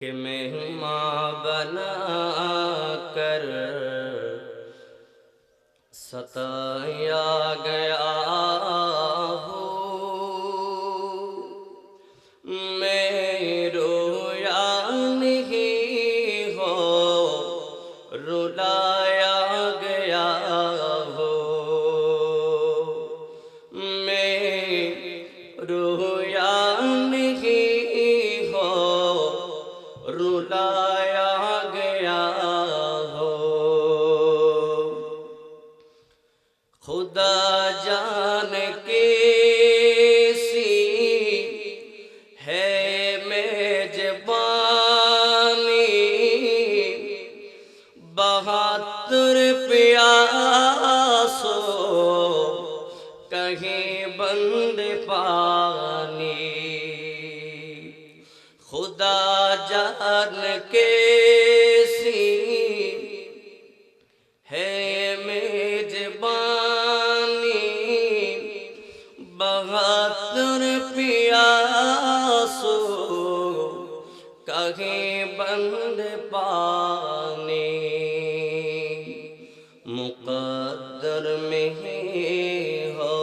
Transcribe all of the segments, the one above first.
کہ مہماں بنا کر ستایا گیا ہو۔ میں رویا یعنی نہیں ہو، رلایا گیا ہو۔ میں رویا یعنی خدا جان کے سی ہے میجبانی بہتر پیاسو کہیں بند پانی۔ خدا جان کے بہتر پیاسو، کہیں بند پانی۔ مقدر میں ہو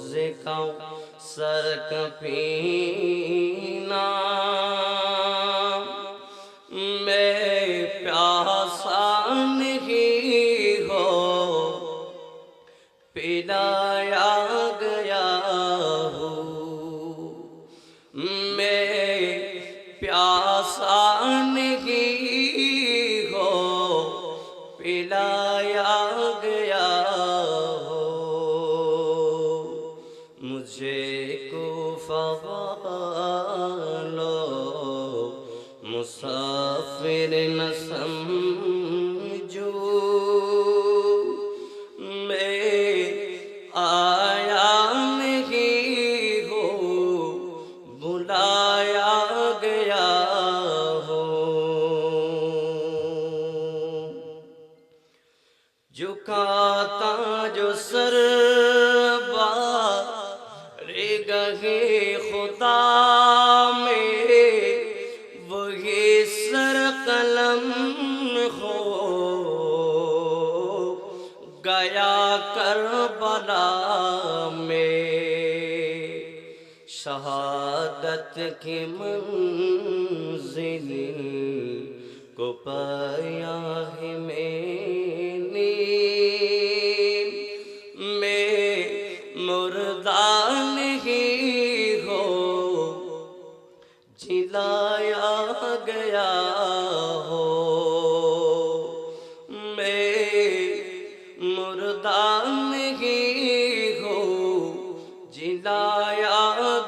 ذکاؤں سرک پینا۔ میں پیاسا نہیں ہو، پلایا مسافر نہ سمجھو میں آیا نہیں ہو بلایا گیا ہو۔ جھکاتا جو سر گیا کربلا میں۔ شہادت کی منزل کو پایا ہے۔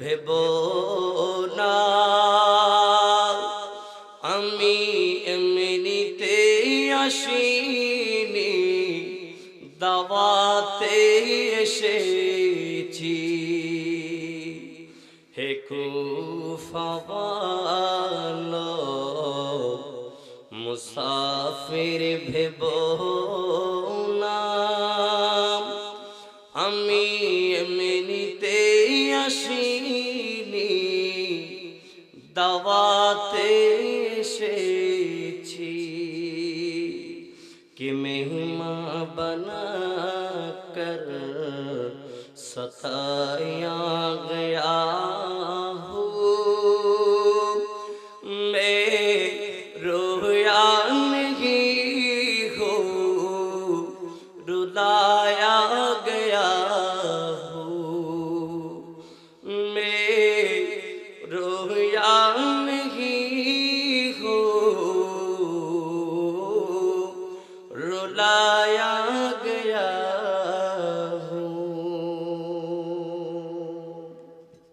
ভেবনা আমি এমনিতে আসিনি দাওয়াতে এসেছি হে কুফাবা মুসাফির ভেব না আমি এমনিতে আসিনি দাওয়াতে এসেছি کہ مہماں بنا کر ستایا گیا لا